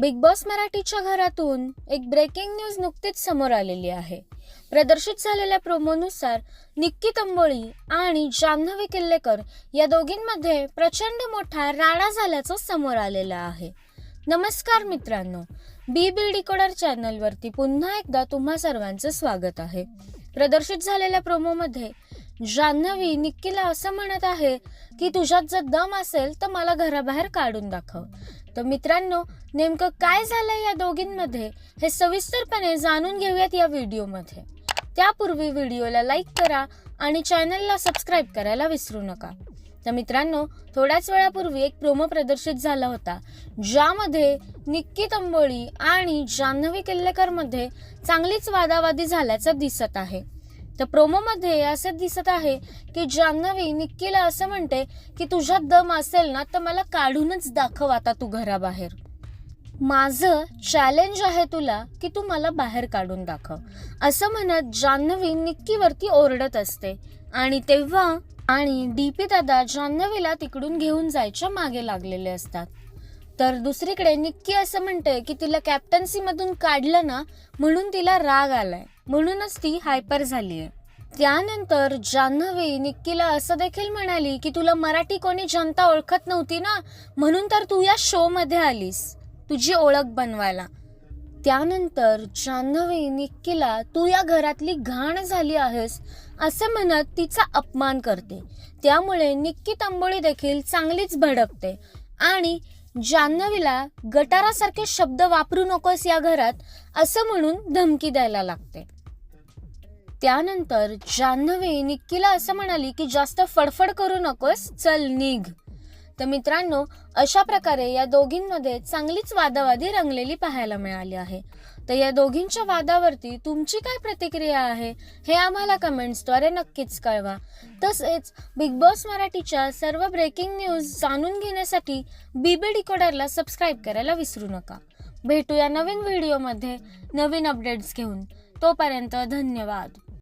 Big boss मराठीच्या घरातून एक ब्रेकिंग न्यूज नुकतीच समोर आलेली आहे. प्रदर्शित झालेल्या प्रोमोनुसार निक्की तंबोळी आणि जान्हवी किल्लेकर या दोघींमध्ये प्रचंड मोठा राडा झाल्याचं समोर आलेलं आहे. नमस्कार मित्रांनो बी बी डिकोडर चॅनलवरती पुन्हा एकदा तुम्हा सर्वांचं स्वागत आहे. प्रदर्शित झालेल्या प्रोमोमध्ये जान्हवी निक्कीला असं म्हणत आहे की तुझ्यात जर दम असेल तर मला घराबाहेर काढून दाखव. तर मित्रांनो नेमकं काय झालंय या दोघींमध्ये हे सविस्तरपणे जाणून घेऊयात या व्हिडिओमध्ये. त्यापूर्वी व्हिडिओला लाईक करा आणि चॅनलला सबस्क्राईब करायला विसरू नका. तर मित्रांनो थोड्याच वेळापूर्वी एक प्रोमो प्रदर्शित झाला होता ज्यामध्ये निक्की तंबोळी आणि जान्हवी किल्लेकरमध्ये चांगलीच वादावादी झाल्याचं दिसत आहे. तर प्रोमोमध्ये असं दिसत आहे की जान्हवी निक्कीला असं म्हणते की तुझ्यात दम असेल ना तर मला काढूनच दाखव आता तू घराबाहेर. माझं चॅलेंज आहे तुला की तू मला बाहेर काढून दाखव. असं म्हणत जान्हवी निक्कीवरती ओरडत असते आणि तेव्हा आणि डीपी दादा जान्हवीला तिकडून घेऊन जायच्या मागे लागलेले असतात. तर दुसरीकडे निक्की असं म्हणते की तिला कॅप्टन्सीमधून काढलं ना म्हणून तिला राग आलाय. म्हणूनच ती हायपर झाली आहे त्यानंतर जान्हवी निक्कीला असं देखील म्हणाली की तुला मराठी कोणी जनता ओळखत नव्हती ना? म्हणून तर तू या शो मध्ये आलीस. तुझी ओळख बनवायला. त्यानंतर जान्हवी निक्कीला तू या घरातली घाण झाली आहेस असं म्हणत तिचा अपमान करते. त्यामुळे निक्की तंबोळी देखील चांगलीच भडकते. आणि जान्हवीला गटारासारखे शब्द वापरू नकोस या घरात असं म्हणून धमकी द्यायला लागते. त्यानंतर जान्हवी निक्कीला असं म्हणाली की जास्त फडफड करू नकोस चल निघ. तर मित्रांनो अशा प्रकारे या दोघींमध्ये चांगलीच वादावादी रंगलेली पाहायला मिळाली आहे. तर या दोघींच्या वादावरती तुमची काय प्रतिक्रिया आहे हे आम्हाला कमेंट्सद्वारे नक्कीच कळवा. तसेच बिग बॉस मराठीच्या सर्व ब्रेकिंग न्यूज जाणून घेण्यासाठी बीबी डिकोडरला सबस्क्राईब करायला विसरू नका. भेटूया नवीन व्हिडिओमध्ये नवीन अपडेट्स घेऊन. तोपर्यंत धन्यवाद.